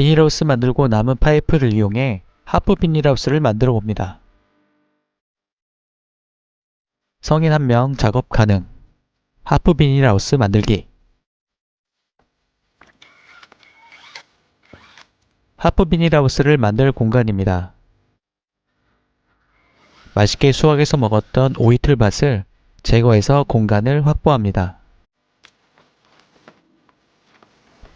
비닐하우스 만들고 남은 파이프를 이용해 하프 비닐하우스를 만들어 봅니다. 성인 한명 작업 가능. 하프 비닐하우스 만들기. 하프 비닐하우스를 만들 공간입니다. 맛있게 수확해서 먹었던 오이틀밭을 제거해서 공간을 확보합니다.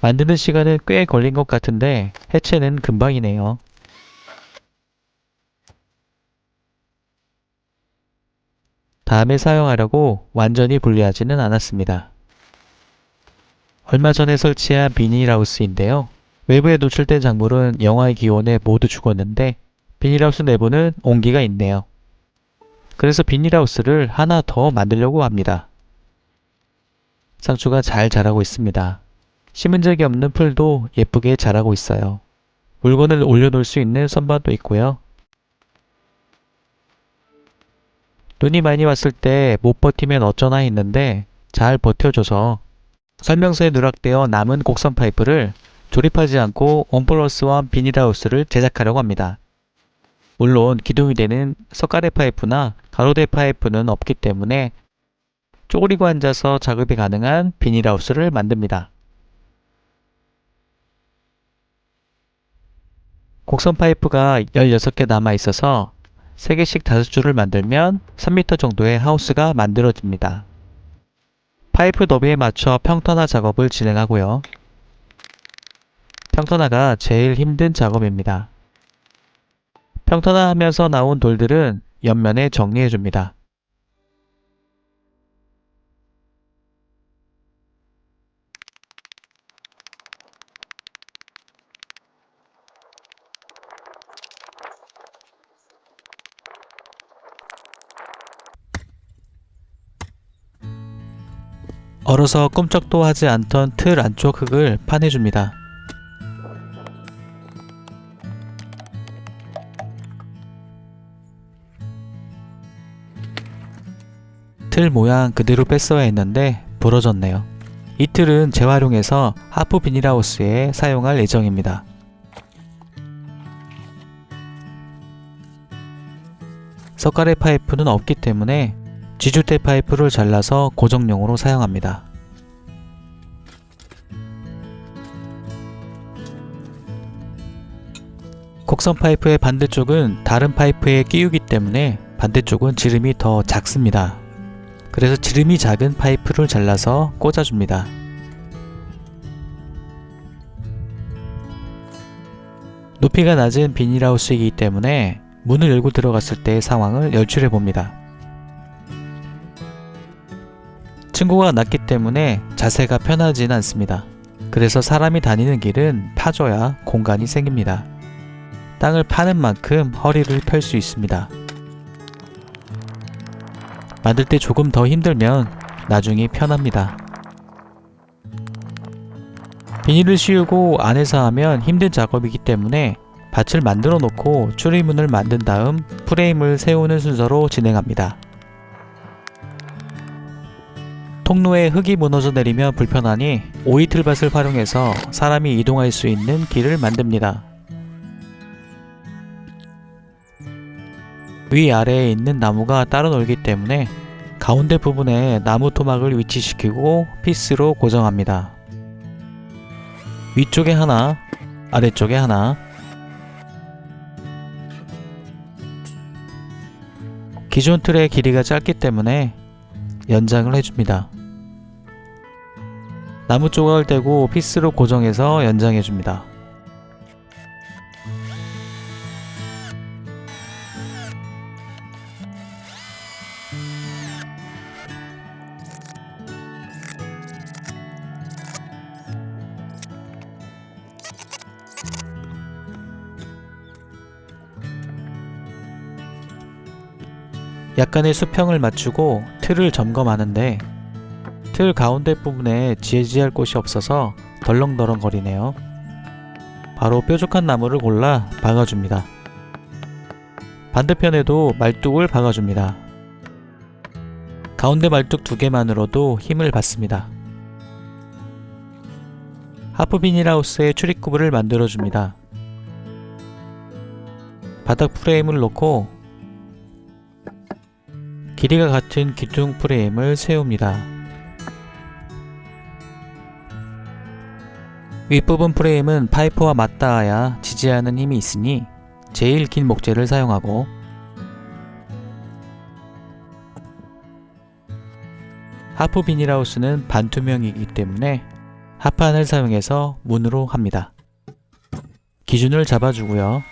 만드는 시간은 꽤 걸린 것 같은데 해체는 금방이네요. 다음에 사용하려고 완전히 분리하지는 않았습니다. 얼마 전에 설치한 비닐하우스인데요. 외부에 노출된 작물은 영하의 기온에 모두 죽었는데 비닐하우스 내부는 온기가 있네요. 그래서 비닐하우스를 하나 더 만들려고 합니다. 상추가 잘 자라고 있습니다. 심은 적이 없는 풀도 예쁘게 자라고 있어요. 물건을 올려놓을 수 있는 선반도 있고요. 눈이 많이 왔을 때 못 버티면 어쩌나 했는데 잘 버텨줘서 설명서에 누락되어 남은 곡선 파이프를 조립하지 않고 원 플러스 원 비닐하우스를 제작하려고 합니다. 물론 기둥이 되는 석가래 파이프나 가로대 파이프는 없기 때문에 쪼그리고 앉아서 작업이 가능한 비닐하우스를 만듭니다. 곡선 파이프가 16개 남아 있어서 3개씩 5줄을 만들면 3m 정도의 하우스가 만들어집니다. 파이프 너비에 맞춰 평탄화 작업을 진행하고요. 평탄화가 제일 힘든 작업입니다. 평탄화 하면서 나온 돌들은 옆면에 정리해 줍니다. 얼어서 꼼짝도 하지 않던 틀 안쪽 흙을 파내줍니다. 틀 모양 그대로 뺐어야 했는데 부러졌네요. 이 틀은 재활용해서 하프 비닐하우스에 사용할 예정입니다. 석가래 파이프는 없기 때문에 지주대 파이프를 잘라서 고정용으로 사용합니다. 곡선 파이프의 반대쪽은 다른 파이프에 끼우기 때문에 반대쪽은 지름이 더 작습니다. 그래서 지름이 작은 파이프를 잘라서 꽂아줍니다. 높이가 낮은 비닐하우스이기 때문에 문을 열고 들어갔을 때의 상황을 연출해 봅니다. 층고가 낮기 때문에 자세가 편하진 않습니다. 그래서 사람이 다니는 길은 파줘야 공간이 생깁니다. 땅을 파는 만큼 허리를 펼 수 있습니다. 만들 때 조금 더 힘들면 나중이 편합니다. 비닐을 씌우고 안에서 하면 힘든 작업이기 때문에 밭을 만들어 놓고 출입문을 만든 다음 프레임을 세우는 순서로 진행합니다. 통로에 흙이 무너져 내리면 불편하니 오이틀밭을 활용해서 사람이 이동할 수 있는 길을 만듭니다. 위아래에 있는 나무가 따로 놀기 때문에 가운데 부분에 나무 토막을 위치시키고 피스로 고정합니다. 위쪽에 하나, 아래쪽에 하나. 기존 틀의 길이가 짧기 때문에 연장을 해줍니다. 나무 조각을 떼고 피스로 고정해서 연장해 줍니다. 약간의 수평을 맞추고 틀을 점검하는데 틀 가운데 부분에 지지할 곳이 없어서 덜렁덜렁 거리네요. 바로 뾰족한 나무를 골라 박아줍니다. 반대편에도 말뚝을 박아줍니다. 가운데 말뚝 두 개만으로도 힘을 받습니다. 하프 비닐하우스에 출입구를 만들어줍니다. 바닥 프레임을 놓고 길이가 같은 기둥 프레임을 세웁니다. 윗부분 프레임은 파이프와 맞닿아야 지지하는 힘이 있으니 제일 긴 목재를 사용하고 하프 비닐하우스는 반투명이기 때문에 하판을 사용해서 문으로 합니다. 기준을 잡아주고요.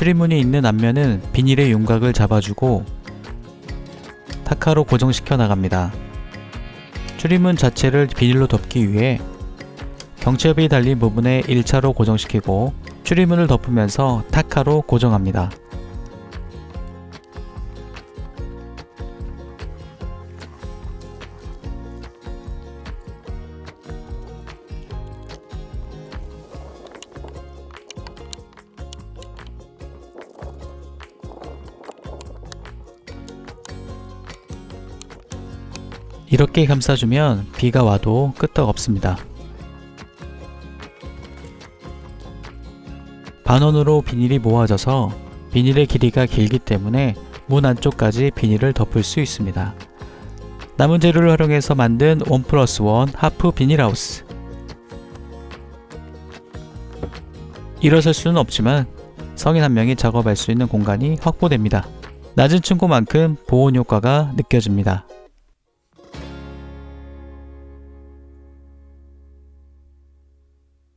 출입문이 있는 앞면은 비닐의 윤곽을 잡아주고 타카로 고정시켜 나갑니다. 출입문 자체를 비닐로 덮기 위해 경첩이 달린 부분에 1차로 고정시키고 출입문을 덮으면서 타카로 고정합니다. 이렇게 감싸주면 비가 와도 끄떡 없습니다. 반원으로 비닐이 모아져서 비닐의 길이가 길기 때문에 문 안쪽까지 비닐을 덮을 수 있습니다. 남은 재료를 활용해서 만든 원 플러스 원 하프 비닐하우스 일어설 수는 없지만 성인 한 명이 작업할 수 있는 공간이 확보됩니다. 낮은 층고만큼 보온 효과가 느껴집니다.